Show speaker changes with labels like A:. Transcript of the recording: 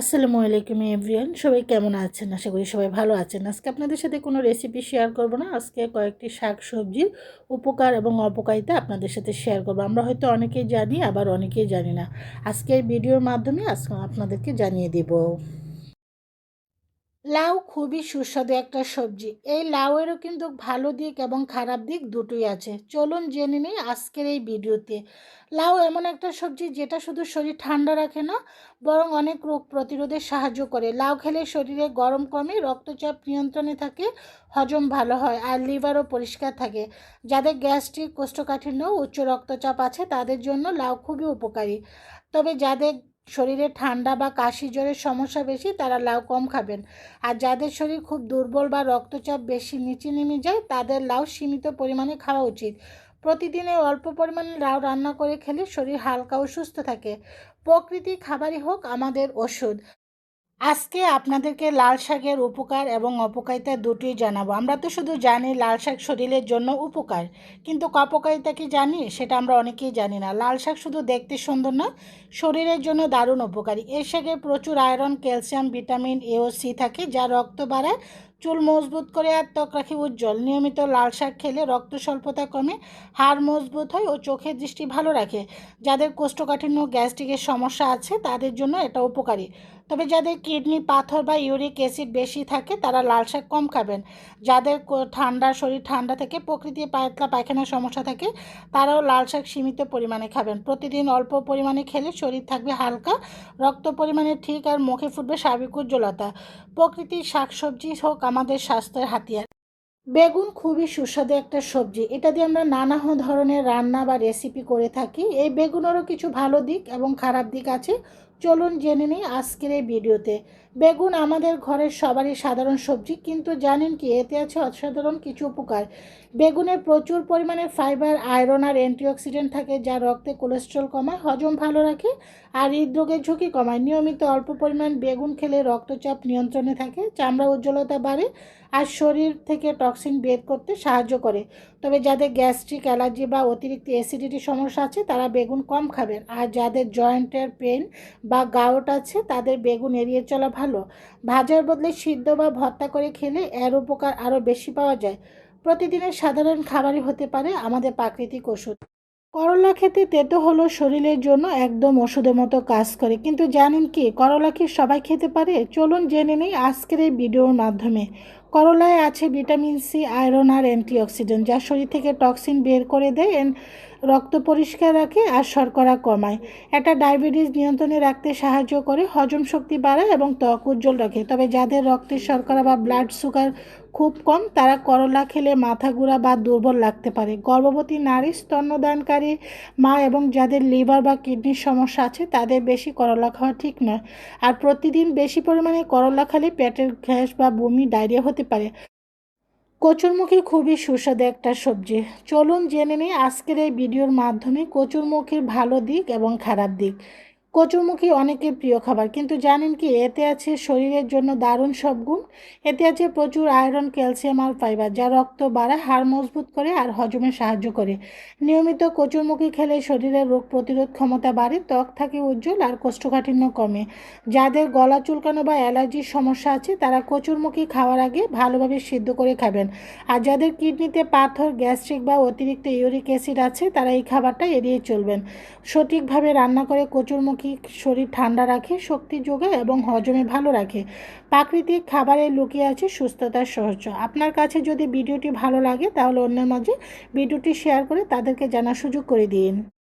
A: আসসালামু আলাইকুম এভরিয়ান সবাই কেমন আছেন? আশা করি সবাই ভালো আছেন। আজকে আপনাদের সাথে কোনো রেসিপি শেয়ার করব না। আজকে কয়েকটি শাক সবজির উপকার এবং অপকারিতা আপনাদের সাথে শেয়ার করব। আমরা হয়তো অনেকেই জানি, আবার অনেকেই জানি না। আজকের ভিডিওর মাধ্যমে আজকে আপনাদেরকে জানিয়ে দেব। লাউ খুবই সুস্বাদু একটা সবজি। এই লাউয়েরও কিন্তু ভালো দিক এবং খারাপ দিক দুটোই আছে। চলুন জেনে নিই আজকের এই ভিডিওতে। লাউ এমন একটা সবজি যেটা শুধু শরীর ঠান্ডা রাখে না, বরং অনেক রোগ প্রতিরোধে সাহায্য করে। লাউ খেলে শরীরে গরম কমে, রক্তচাপ নিয়ন্ত্রণে থাকে, হজম ভালো হয় আর লিভারও পরিষ্কার থাকে। যাদের গ্যাস্ট্রিক কোষ্ঠকাঠিন্য উচ্চ রক্তচাপ আছে, তাদের জন্য লাউ খুবই উপকারী। তবে যাদের শরীরে ঠান্ডা বা কাশি, জ্বরের সমস্যা বেশি, তারা লাউ কম খাবেন। আর যাদের শরীর খুব দুর্বল বা রক্তচাপ বেশি নিচে নেমে যায়, তাদের লাউ সীমিত পরিমাণে খাওয়া উচিত। প্রতিদিনে অল্প পরিমাণে লাউ রান্না করে খেলে শরীর হালকা ও সুস্থ থাকে। প্রকৃতি খাবারই হোক আমাদের ওষুধ। আজকে আপনাদেরকে লাল শাকের উপকার এবং অপকারিতা দুটোই জানাব। আমরা তো শুধু জানি লাল শাক শরীরের জন্য উপকার, কিন্তু অপকারিতা কি জানি সেটা আমরা অনেকেই জানি না। লাল শাক শুধু দেখতে সুন্দর না, শরীরের জন্য দারুণ উপকারী। এর শাকে প্রচুর আয়রন ক্যালসিয়াম ভিটামিন এ ও সি থাকে যা রক্ত বাড়ায় চুল মজবুত করে আর ত্বক রাখি উজ্জ্বল। নিয়মিত লাল শাক খেলে রক্ত স্বল্পতা কমে, হাড় মজবুত হয় ও চোখের দৃষ্টি ভালো রাখে। যাদের কোষ্ঠকাঠিন্য, গ্যাস্ট্রিকের সমস্যা আছে, তাদের জন্য এটা উপকারী। তবে যাদের কিডনি, পাথর বা ইউরিক অ্যাসিড বেশি থাকে, তারা লাল শাক কম খাবেন। যাদের ঠান্ডা, শরীর ঠান্ডা থেকে প্রকৃতি পাতলা পায়খানার সমস্যা থাকে, তারাও লাল শাক সীমিত পরিমাণে খাবেন। প্রতিদিন অল্প পরিমাণে খেলে শরীর থাকবে হালকা, রক্ত পরিমাণে ঠিক আর মুখে ফুটবে স্বাভাবিক উজ্জ্বলতা। প্রকৃতির শাকসবজি হোক আমাদের স্বাস্থ্যের হাতিয়ার। বেগুন খুবই সুস্বাদু একটা সবজি। এটা দিয়ে আমরা নানা ধরনের রান্না বা রেসিপি করে থাকি। এই বেগুনেরও কিছু ভালো দিক এবং খারাপ দিক আছে। চলুন জেনে নিই আজকের এই ভিডিওতে। বেগুন আমাদের ঘরের সবারই সাধারণ সবজি, কিন্তু জানেন কি, এতে আছে অসাধারণ কিছু উপকার। বেগুনে প্রচুর পরিমাণে ফাইবার, আয়রন আর অ্যান্টিঅক্সিডেন্ট থাকে, যা রক্তে কোলেস্ট্রল কমায়, হজম ভালো রাখে আর হৃদরোগের ঝুঁকি কমায়। নিয়মিত অল্প পরিমাণ বেগুন খেলে রক্তচাপ নিয়ন্ত্রণে থাকে, চামড়া উজ্জ্বলতা বাড়ে আর শরীর থেকে টক্সিন বের করতে সাহায্য করে। তবে যাদের গ্যাস্ট্রিক অ্যালার্জি বা অতিরিক্ত অ্যাসিডিটি সমস্যা আছে, তারা বেগুন কম খাবেন। আর যাদের জয়েন্টের পেন বা গাউট আছে, তাদের বেগুন এড়িয়ে চলা ভালো। ভাজার বদলে সিদ্ধ বা ভর্তা করে খেলে এর উপকার আরও বেশি পাওয়া যায়। প্রতিদিনের সাধারণ খাবারই হতে পারে আমাদের প্রাকৃতিক ওষুধ। করলা খেতে তেতো হলো শরীরের জন্য একদম ওষুধের মতো কাজ করে। কিন্তু জানেন কি, করলা কি সবাই খেতে পারে? চলুন জেনে নেই আজকের এই ভিডিওর মাধ্যমে। করলায় আছে ভিটামিন সি, আয়রন আর অ্যান্টিঅক্সিডেন্ট, যা শরীর থেকে টক্সিন বের করে দেয় রক্ত পরিষ্কার রাখে আর শর্করা কমায়। এটা ডায়াবেটিস নিয়ন্ত্রণে রাখতে সাহায্য করে, হজম শক্তি বাড়ায় এবং ত্বক উজ্জ্বল রাখে। তবে যাদের রক্তের শর্করা বা ব্লাড সুগার খুব কম, তারা করলা খেলে মাথা ঘুরা বা দুর্বল লাগতে পারে। গর্ভবতী নারী স্তন্যদানকারী মা এবং যাদের লিভার বা কিডনির সমস্যা আছে, তাদের বেশি করলা খাওয়া ঠিক নয়। আর প্রতিদিন বেশি পরিমাণে করলা খেলে পেটের গ্যাস বা বমি, ডায়রিয়া হতে পারে। কচুরমুখী খুবই সুস্বাদু একটা সবজি। চলুন জেনে নিই আজকের এই ভিডিওর মাধ্যমে কচুরমুখীর ভালো দিক এবং খারাপ দিক। কচুরমুখী অনেকের প্রিয় খাবার, কিন্তু জানেন কি, এতে আছে শরীরের জন্য দারুণ সব গুণ। এতে আছে প্রচুর আয়রন, ক্যালসিয়াম আর ফাইবার, যা রক্ত বাড়ায়, হাড় মজবুত করে আর হজমে সাহায্য করে। নিয়মিত কচুরমুখী খেলে শরীরের রোগ প্রতিরোধ ক্ষমতা বাড়ে, ত্বক থাকে উজ্জ্বল আর কোষ্ঠকাঠিন্য কমে। যাদের গলা চুলকানো বা অ্যালার্জির সমস্যা আছে, তারা কচুরমুখী খাওয়ার আগে ভালোভাবে সিদ্ধ করে খাবেন। আর যাদের কিডনিতে পাথর, গ্যাস্ট্রিক বা অতিরিক্ত ইউরিক অ্যাসিড আছে, তারা এই খাবারটা এড়িয়ে চলবেন। সঠিকভাবে রান্না করে কচুরমুখী শরীর ঠান্ডা রাখে, শক্তি যোগায় এবং হজমে ভালো রাখে। প্রাকৃতিক খাবারে লুকিয়ে আছে সুস্থতার সহজ। আপনার কাছে যদি ভিডিওটি ভালো লাগে, তাহলে অন্যের মাঝে ভিডিওটি শেয়ার করে তাদেরকে জানার সুযোগ করে দিন।